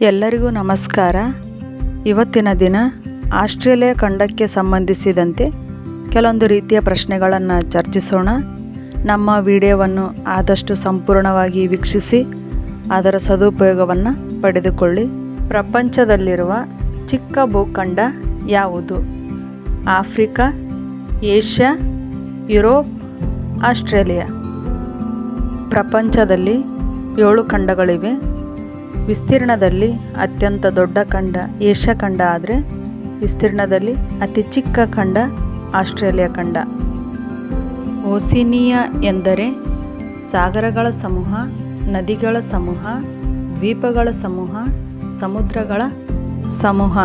ಎಲ್ಲರಿಗೂ ನಮಸ್ಕಾರ. ಇವತ್ತಿನ ದಿನ ಆಸ್ಟ್ರೇಲಿಯಾ ಖಂಡಕ್ಕೆ ಸಂಬಂಧಿಸಿದಂತೆ ಕೆಲವೊಂದು ರೀತಿಯ ಪ್ರಶ್ನೆಗಳನ್ನು ಚರ್ಚಿಸೋಣ. ನಮ್ಮ ವಿಡಿಯೋವನ್ನು ಆದಷ್ಟು ಸಂಪೂರ್ಣವಾಗಿ ವೀಕ್ಷಿಸಿ, ಅದರ ಸದುಪಯೋಗವನ್ನು ಪಡೆದುಕೊಳ್ಳಿ. ಪ್ರಪಂಚದಲ್ಲಿರುವ ಚಿಕ್ಕ ಭೂಖಂಡ ಯಾವುದು? Africa, Asia, Europe, Australia. ಪ್ರಪಂಚದಲ್ಲಿ ಏಳು ಖಂಡಗಳಿವೆ. ವಿಸ್ತೀರ್ಣದಲ್ಲಿ ಅತ್ಯಂತ ದೊಡ್ಡ ಖಂಡ, ಏಷ್ಯಾ ಖಂಡ ಆದರೆ ವಿಸ್ತೀರ್ಣದಲ್ಲಿ ಅತಿ ಚಿಕ್ಕ ಖಂಡ ಆಸ್ಟ್ರೇಲಿಯಾ ಖಂಡ. ಓಸಿನಿಯಾ ಎಂದರೆ ಸಾಗರಗಳ ಸಮೂಹ, ನದಿಗಳ ಸಮೂಹ, ದ್ವೀಪಗಳ ಸಮೂಹ, ಸಮುದ್ರಗಳ ಸಮೂಹ.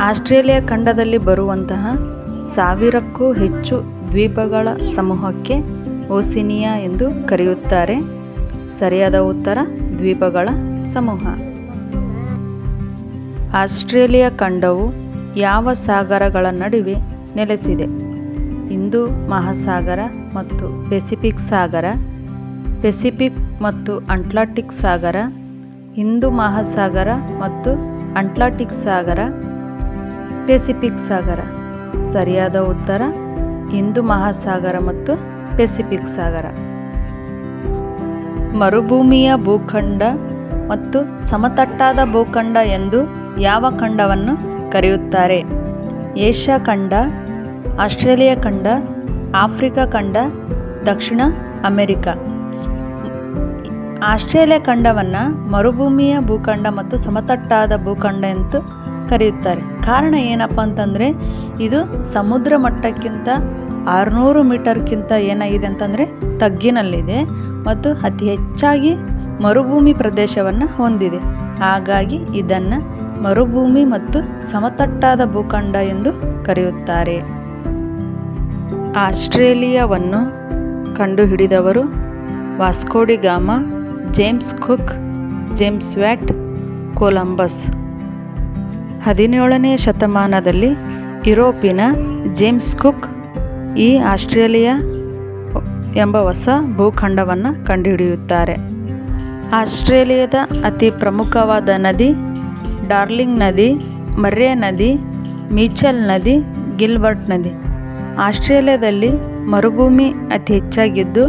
ಆಸ್ಟ್ರೇಲಿಯಾ ಖಂಡದಲ್ಲಿ ಬರುವಂತಹ ಸಾವಿರಕ್ಕೂ ಹೆಚ್ಚು ದ್ವೀಪಗಳ ಸಮೂಹಕ್ಕೆ ಓಸಿನಿಯಾ ಎಂದು ಕರೆಯುತ್ತಾರೆ. ಸರಿಯಾದ ಉತ್ತರ? ದ್ವೀಪಗಳ ಸಮೂಹ. ಆಸ್ಟ್ರೇಲಿಯಾ ಖಂಡವು ಯಾವ ಸಾಗರಗಳ ನಡುವೆ ನೆಲೆಸಿದೆ? ಹಿಂದೂ ಮಹಾಸಾಗರ ಮತ್ತು ಪೆಸಿಫಿಕ್ ಸಾಗರ, ಪೆಸಿಫಿಕ್ ಮತ್ತು ಅಟ್ಲಾಂಟಿಕ್ ಸಾಗರ ಹಿಂದೂ ಮಹಾಸಾಗರ ಮತ್ತು ಅಟ್ಲಾಂಟಿಕ್ ಸಾಗರ, ಪೆಸಿಫಿಕ್ ಸಾಗರ. ಸರಿಯಾದ ಉತ್ತರ ಹಿಂದೂ ಮಹಾಸಾಗರ ಮತ್ತು ಪೆಸಿಫಿಕ್ ಸಾಗರ. ಮರುಭೂಮಿಯ ಭೂಖಂಡ ಮತ್ತು ಸಮತಟ್ಟಾದ ಭೂಖಂಡ ಎಂದು ಯಾವ ಖಂಡವನ್ನು ಕರೆಯುತ್ತಾರೆ? ಏಷ್ಯಾ ಖಂಡ, ಆಸ್ಟ್ರೇಲಿಯಾ ಖಂಡ, ಆಫ್ರಿಕಾ ಖಂಡ, ದಕ್ಷಿಣ ಅಮೆರಿಕ. ಆಸ್ಟ್ರೇಲಿಯಾ ಖಂಡವನ್ನು ಮರುಭೂಮಿಯ ಭೂಖಂಡ ಮತ್ತು ಸಮತಟ್ಟಾದ ಭೂಖಂಡ ಎಂದು ಕರೆಯುತ್ತಾರೆ. ಕಾರಣ ಏನಪ್ಪ ಅಂತಂದರೆ, ಇದು ಸಮುದ್ರ ಮಟ್ಟಕ್ಕಿಂತ ಆರುನೂರು ಮೀಟರ್ಗಿಂತ ಏನಾಗಿದೆ ಅಂತಂದರೆ ತಗ್ಗಿನಲ್ಲಿದೆ ಮತ್ತು ಅತಿ ಹೆಚ್ಚಾಗಿ ಮರುಭೂಮಿ ಪ್ರದೇಶವನ್ನು ಹೊಂದಿದೆ. ಹಾಗಾಗಿ ಇದನ್ನು ಮರುಭೂಮಿ ಮತ್ತು ಸಮತಟ್ಟಾದ ಭೂಖಂಡ ಎಂದು ಕರೆಯುತ್ತಾರೆ. ಆಸ್ಟ್ರೇಲಿಯಾವನ್ನು ಕಂಡುಹಿಡಿದವರು Vasco da Gama James Cook, James Watt, Columbus. ಹದಿನೇಳನೇ ಶತಮಾನದಲ್ಲಿ ಯುರೋಪಿನ ಜೇಮ್ಸ್ ಕುಕ್ ಈ ಆಸ್ಟ್ರೇಲಿಯಾ ಎಂಬ ಹೊಸ ಭೂಖಂಡವನ್ನು ಕಂಡುಹಿಡಿಯುತ್ತಾರೆ. ಆಸ್ಟ್ರೇಲಿಯಾದ ಅತಿ ಪ್ರಮುಖವಾದ ನದಿ ಡಾರ್ಲಿಂಗ್ ನದಿ, ಮರ್ರೆ ನದಿ, ಮೀಚಲ್ ನದಿ, ಗಿಲ್ಬರ್ಟ್ ನದಿ. ಆಸ್ಟ್ರೇಲಿಯಾದಲ್ಲಿ ಮರುಭೂಮಿ ಅತಿ ಹೆಚ್ಚಾಗಿದ್ದು,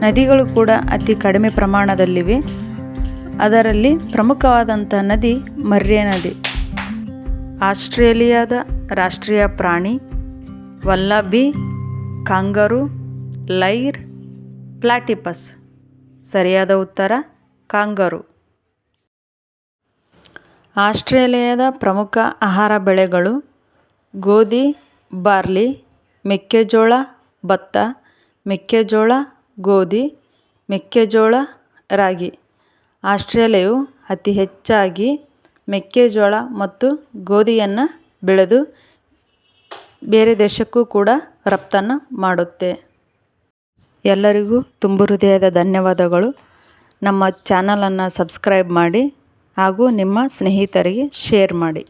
ನದಿಗಳು ಕೂಡ ಅತಿ ಕಡಿಮೆ ಪ್ರಮಾಣದಲ್ಲಿವೆ. ಅದರಲ್ಲಿ ಪ್ರಮುಖವಾದಂಥ ನದಿ ಮರ್ರೆ ನದಿ. ಆಸ್ಟ್ರೇಲಿಯಾದ ರಾಷ್ಟ್ರೀಯ ಪ್ರಾಣಿ ವಲ್ಲಭಿ ಕಾಂಗರು, ಲೈರ್, ಪ್ಲಾಟಿಪಸ್. ಸರಿಯಾದ ಉತ್ತರ, ಕಾಂಗರು. ಆಸ್ಟ್ರೇಲಿಯಾದ ಪ್ರಮುಖ ಆಹಾರ ಬೆಳೆಗಳು ಗೋಧಿ, ಬಾರ್ಲಿ, ಮೆಕ್ಕೆಜೋಳ, ಭತ್ತ, ಮೆಕ್ಕೆಜೋಳ, ಗೋಧಿ, ಮೆಕ್ಕೆಜೋಳ, ರಾಗಿ. ಆಸ್ಟ್ರೇಲಿಯಾವು ಅತಿ ಹೆಚ್ಚಾಗಿ ಮೆಕ್ಕೆಜೋಳ ಮತ್ತು ಗೋಧಿಯನ್ನು ಬೆಳೆದು ಬೇರೆ ದೇಶಕ್ಕೂ ಕೂಡ ರಫ್ತನ್ನು ಮಾಡುತ್ತೆ. ಎಲ್ಲರಿಗೂ ತುಂಬು ಹೃದಯದ ಧನ್ಯವಾದಗಳು. ನಮ್ಮ ಚಾನಲನ್ನು ಸಬ್ಸ್ಕ್ರೈಬ್ ಮಾಡಿ ಹಾಗೂ ನಿಮ್ಮ ಸ್ನೇಹಿತರಿಗೆ ಶೇರ್ ಮಾಡಿ.